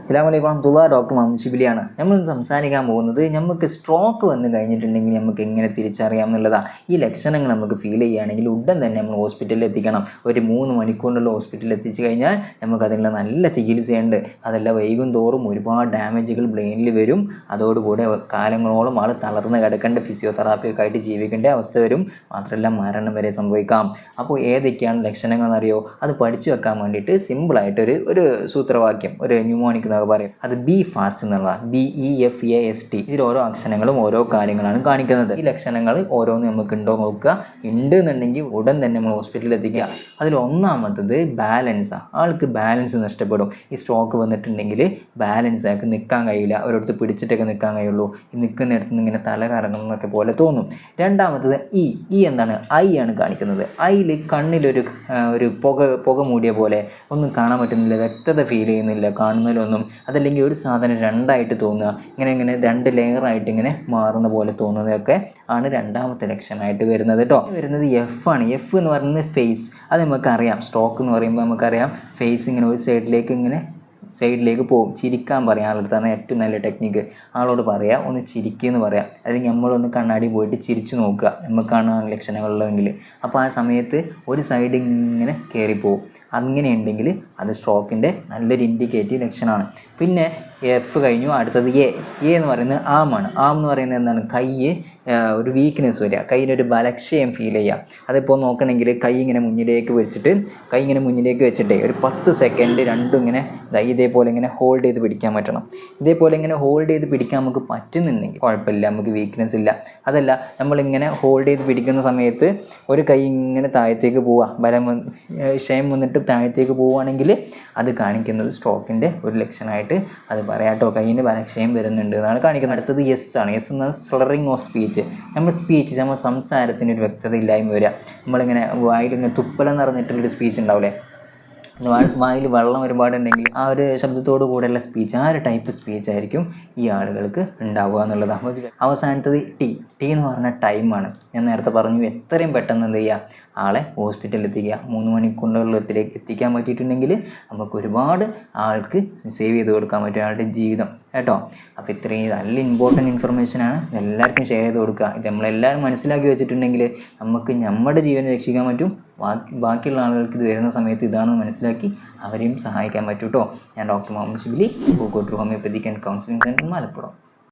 അസ്സാം വലൈക്കും വറഹ്മത്തുള്ളാഹി ഡോക്ടർ മുഹമ്മദ് ഷിബിലിയാണ് നമ്മൾ ഇന്ന് സംസാരിക്കാൻ പോകുന്നത് നമുക്ക് സ്ട്രോക്ക് വന്നു കഴിഞ്ഞിട്ടുണ്ടെങ്കിൽ നമുക്ക് എങ്ങനെ തിരിച്ചറിയാം എന്നുള്ളതാണ്. ഈ ലക്ഷണങ്ങൾ നമുക്ക് ഫീൽ ചെയ്യുകയാണെങ്കിൽ ഉടൻ തന്നെ നമ്മൾ ഹോസ്പിറ്റലിൽ എത്തിക്കണം. ഒരു മൂന്ന് മണിക്കൂറിനുള്ള ഹോസ്പിറ്റലിൽ എത്തിച്ചു കഴിഞ്ഞാൽ നമുക്ക് അതിനുള്ള നല്ല ചികിത്സയുണ്ട്. അതെല്ലാം വൈകും തോറും ഒരുപാട് ഡാമേജുകൾ ബ്രെയിനിൽ വരും. അതോടുകൂടെ കാലങ്ങളോളം ആൾ തളർന്ന് കിടക്കേണ്ട ഫിസിയോതെറാപ്പിയൊക്കെ ആയിട്ട് ജീവിക്കേണ്ട അവസ്ഥ വരും. മാത്രമല്ല മരണം വരെ സംഭവിക്കാം. അപ്പോൾ ഏതൊക്കെയാണ് ലക്ഷണങ്ങൾ എന്നറിയോ? അത് പഠിച്ചു വെക്കാൻ വേണ്ടിയിട്ട് സിമ്പിളായിട്ടൊരു ഒരു സൂത്രവാക്യം ഒരു ന്യൂമോണിക് എന്നൊക്കെ പറയും. അത് ബി ഫാസ്റ്റ് എന്നുള്ളതാണ് B E F A S T. ഇതിൽ ഓരോ അക്ഷരങ്ങളും ഓരോ കാര്യങ്ങളാണ് കാണിക്കുന്നത്. ഈ ലക്ഷണങ്ങൾ ഓരോന്ന് നമുക്ക് ഉണ്ടോ നോക്കുക. ഉണ്ട് എന്നുണ്ടെങ്കിൽ ഉടൻ തന്നെ നമ്മൾ ഹോസ്പിറ്റലിൽ എത്തിക്കുക. അതിൽ ഒന്നാമത്തത് ബാലൻസാണ് ആൾക്ക് ബാലൻസ് നഷ്ടപ്പെടും. ഈ സ്ട്രോക്ക് വന്നിട്ടുണ്ടെങ്കിൽ ബാലൻസ് ആൾക്ക് നിൽക്കാൻ കഴിയില്ല. ഒരിടത്ത് പിടിച്ചിട്ടൊക്കെ നിൽക്കാൻ കഴിയുള്ളൂ. നിൽക്കുന്നിടത്ത് നിന്ന് ഇങ്ങനെ തല കറങ്ങുന്നതൊക്കെ പോലെ തോന്നും. രണ്ടാമത്തത് ഇ. ഇ എന്താണ്? ഐ ആണ് കാണിക്കുന്നത്. ഐയിൽ കണ്ണിലൊരു ഒരു പുക പുക മൂടിയ പോലെ ഒന്നും കാണാൻ പറ്റുന്നില്ല. വ്യക്തത ഫീൽ ചെയ്യുന്നില്ല. കാണുന്നതിലൊന്നും അതല്ലെങ്കിൽ ഒരു സാധനം രണ്ടായിട്ട് തോന്നുക. ഇങ്ങനെ ഇങ്ങനെ രണ്ട് ലെയറായിട്ട് ഇങ്ങനെ മാറുന്ന പോലെ തോന്നുന്നതൊക്കെ ആണ് രണ്ടാമത്തെ ലക്ഷണമായിട്ട് വരുന്നത് കേട്ടോ വരുന്നത് എഫ് ആണ്. എഫ് എന്ന് പറയുന്നത് ഫേസ് അത് നമുക്കറിയാം. സ്ട്രോക്ക് എന്ന് പറയുമ്പോൾ നമുക്കറിയാം. ഫേസ് ഇങ്ങനെ ഒരു സൈഡിലേക്ക് ഇങ്ങനെ സൈഡിലേക്ക് പോകും. ചിരിക്കാൻ പറയാം. ആളുടെ തന്നെ ഏറ്റവും നല്ല ടെക്നിക്ക് ആളോട് പറയാം. ഒന്ന് ചിരിക്കുമെന്ന് പറയാം. അല്ലെങ്കിൽ നമ്മളൊന്ന് കണ്ണാടി പോയിട്ട് ചിരിച്ചു നോക്കുക. നമുക്കാണ് ലക്ഷണങ്ങളുള്ളതെങ്കിൽ. അപ്പോൾ ആ സമയത്ത് ഒരു സൈഡ് ഇങ്ങനെ കയറിപ്പോവും അങ്ങനെയുണ്ടെങ്കിൽ അത് സ്ട്രോക്കിന്റെ നല്ലൊരു ഇൻഡിക്കേറ്റീവ് ലക്ഷണമാണ്. പിന്നെ എഫ് കഴിഞ്ഞു അടുത്തത് എ എ എന്ന് പറയുന്നത് ആമാണ് ആം എന്ന് പറയുന്നത് എന്താണ്? കൈ ഒരു വീക്ക്നെസ് വരിക. കയ്യിനൊരു ബലക്ഷയം ഫീൽ ചെയ്യുക. അതിപ്പോൾ നോക്കണമെങ്കിൽ കൈ ഇങ്ങനെ മുന്നിലേക്ക് വെച്ചിട്ട് കൈ ഇങ്ങനെ മുന്നിലേക്ക് വെച്ചിട്ട് ഒരു പത്ത് സെക്കൻഡ് രണ്ടും ഇങ്ങനെ ഇതേപോലെ ഇങ്ങനെ ഹോൾഡ് ചെയ്ത് പിടിക്കാൻ പറ്റണം. ഇതേപോലെ ഇങ്ങനെ ഹോൾഡ് ചെയ്ത് പിടിക്കാൻ നമുക്ക് പറ്റുന്നുണ്ടെങ്കിൽ കുഴപ്പമില്ല നമുക്ക് വീക്ക്നെസ് ഇല്ല. അതല്ല നമ്മളിങ്ങനെ ഹോൾഡ് ചെയ്ത് പിടിക്കുന്ന സമയത്ത് ഒരു കൈ ഇങ്ങനെ താഴത്തേക്ക് പോവുക. ബലം ക്ഷയം വന്നിട്ട് താഴത്തേക്ക് പോവുകയാണെങ്കിൽ അത് കാണിക്കുന്നത് സ്ട്രോക്കിന്റെ ഒരു ലക്ഷണമായിട്ട് അത് പറയാട്ടോ കയ്യിന് ബലക്ഷയം വരുന്നുണ്ട് എന്നാണ് കാണിക്കുന്നത്. അടുത്തത് യെസ് ആണ്. യെസ് എന്നത് സ്ലറിങ് ഓഫ് സ്പീച്ച് നമ്മൾ സ്പീച്ച് നമ്മൾ സംസാരത്തിന് ഒരു വ്യക്തത ഇല്ലായ്മ വരിക. നമ്മളിങ്ങനെ വായിലിങ്ങനെ തുപ്പലം നിറഞ്ഞിട്ടുള്ളൊരു സ്പീച്ച് ഉണ്ടാവില്ലേ? വായിൽ വെള്ളം ഒരുപാടുണ്ടെങ്കിൽ ആ ഒരു ശബ്ദത്തോടു കൂടെയുള്ള സ്പീച്ച് ആ ഒരു ടൈപ്പ് സ്പീച്ച് ആയിരിക്കും ഈ ആളുകൾക്ക് ഉണ്ടാവുക എന്നുള്ളതാണ്. അപ്പോൾ അവസാനത്തത് ടി. ടി എന്ന് പറഞ്ഞ ടൈമാണ്. ഞാൻ നേരത്തെ പറഞ്ഞു എത്രയും പെട്ടെന്ന് എന്ത് ചെയ്യുക ആളെ ഹോസ്പിറ്റലിൽ എത്തിക്കുക. മൂന്ന് മണിക്കൂറുകളിലേക്ക് എത്തിക്കാൻ പറ്റിയിട്ടുണ്ടെങ്കിൽ നമുക്ക് ഒരുപാട് ആൾക്ക് സേവ് ചെയ്ത് കൊടുക്കാൻ പറ്റും അയാളുടെ ജീവിതം. കേട്ടോ? അപ്പോൾ ഇത്രയും നല്ല ഇമ്പോർട്ടന്റ് ഇൻഫർമേഷനാണ് എല്ലാവർക്കും ഷെയർ ചെയ്ത് കൊടുക്കുക. ഇത് നമ്മളെല്ലാവരും മനസ്സിലാക്കി വെച്ചിട്ടുണ്ടെങ്കിൽ നമുക്ക് നമ്മുടെ ജീവൻ രക്ഷിക്കാൻ പറ്റും. ബാക്കി ബാക്കിയുള്ള ആളുകൾക്ക് ഇത് വരുന്ന സമയത്ത് ഇതാണെന്ന് മനസ്സിലാക്കി അവരെയും സഹായിക്കാൻ പറ്റും കേട്ടോ. ഞാൻ doctor Muhammad Shibili Pookkottur homeopathic and counselling centre Malappuram.